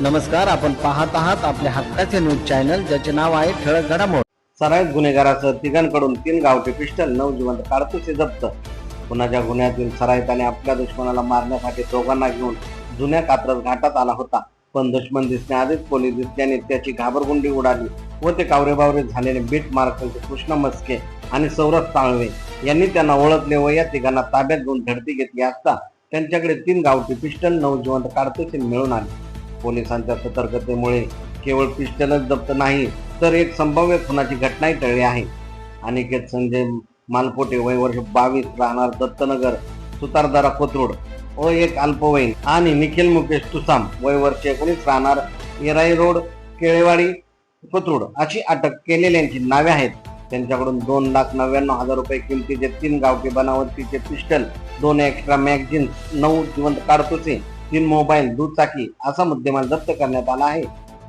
नमस्कार आपण पाहत आहात आपल्या हक्काचे न्यूज चॅनल ज्याचे नाव आहे ठळक घडामोड. सराईत गुन्हेगारासह तिघांकडून तीन गावठी पिस्टल नऊ जिवंत काडतुसे जप्त. पुण्याच्या गुन्ह्यातील सराईताने आपल्या दुश्मनाला मारण्यासाठी दोघांना घेऊन जुन्या कात्रज घाटात आला होता. पण दुश्मन दिसण्याआधीच पोलीस दिसल्याने त्याची घाबरगुंडी उडाली व ते कावरेबावरे झालेले बीट मार्कलचे कृष्ण मस्के आणि सौरभ ताळवे यांनी त्यांना ओळखले व या तिघांना ताब्यात घेऊन धडती घेतली असता त्यांच्याकडे तीन गावठी पिस्टल नऊ जिवंत काडतुसे मिळून आले. पोलिसांच्या सतर्कतेमुळे केवळ पिस्टलच जप्त नाही तर एक संभाव्य खुनाची घटनाही टळली आहे. अनिकेत संजय मालपोटे वय वर्ष बावीस राहणार दत्तनगर सुतारदारा कोथरूड. व एक अल्पवयीन आणि निखिल मुकेश तुसाम वय वर्ष एकोणीस राहणार येराई रोड केळेवाडी कोथरूड अशी अटक केलेल्यांची नावे आहेत. त्यांच्याकडून दोन लाख नव्याण्णव हजार रुपये किमतीचे तीन गावठी बनावटीचे पिस्टल दोन एक्स्ट्रा मॅगझिन नऊ जिवंत काढतोचे तीन मोबाईल दुचाकी असा मुद्देमाल जप्त करण्यात आला आहे.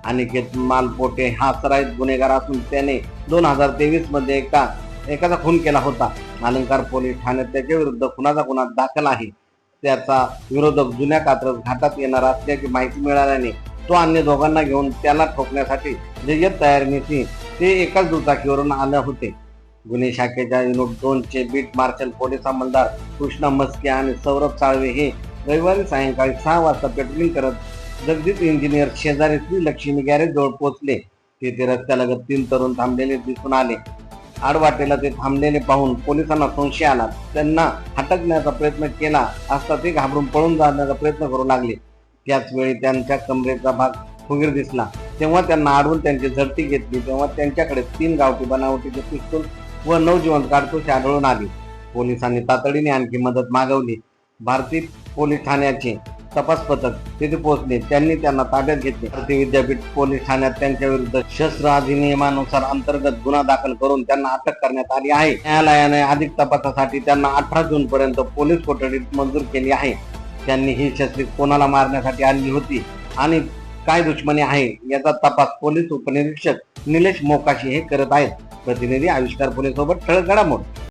अनिकेत मालपोटे हा सराईत गुन्हेगार असून त्याने दोन हजार तेवीसमध्ये एका एकाचा खून केला होता. अलंकार पोलीस ठाण्यात त्याच्या विरुद्ध खुनाचा गुन्हा दाखल आहे. त्याचा विरोधक जुन्या कात्रज घाटात येणार असल्याची माहिती मिळाल्याने तो अन्य दोघांना घेऊन त्याला ठोकण्यासाठी जय्यत तयारीने ते एकाच दुचाकीवरून आले होते. गुन्हे शाखेच्या युनिट दोनचे बीट मार्शल पोलीस अंमलदार कृष्णा मस्के आणि सौरभ साळवे हे रविवारी सायंकाळी सहा वाजता पेट्रोलिंग करत जगदीप इंजिनियर शेजारी श्री लक्ष्मी गॅरेज जवळ पोहोचले. तेथे रस्त्यालगत तीन तरुण थांबलेले दिसून आले. आडवाटेला ते थांबलेले पाहून पोलिसांना संशय आला. त्यांना हटकण्याचा प्रयत्न केला असता ते घाबरून पळून जाण्याचा प्रयत्न करू लागले. त्याच वेळी त्यांच्या कमरेचा भाग फुगीर दिसला. तेव्हा त्यांना आडवून त्यांची झडती घेतली. तेव्हा त्यांच्याकडे तीन गावठी बनावटीचे पिस्तूल व नवजीवन काढतोशी आढळून आली. पोलिसांनी तातडीने आणखी मदत मागवली. भारतीय पोलीस ठाण्याचे तपास पथक तिथे पोहोचले. त्यांनी त्यांना ताब्यात घेतले. भारतीय विद्यापीठ पोलीस ठाण्यात त्यांच्या विरुद्ध शस्त्र अधिनियमानुसार अंतर्गत गुन्हा दाखल करून त्यांना अटक करण्यात आली आहे. न्यायालयाने अधिक तपासासाठी त्यांना अठरा जून पर्यंत पोलीस कोठडीत मंजूर केली आहे. त्यांनी ही शस्त्रे कोणाला मारण्यासाठी आणली होती आणि काय दुश्मनी आहे याचा तपास पोलीस उपनिरीक्षक निलेश मोकाशी हे करत आहेत. प्रतिनिधी आविष्कार पुणे सोबत ठळक घडामोड.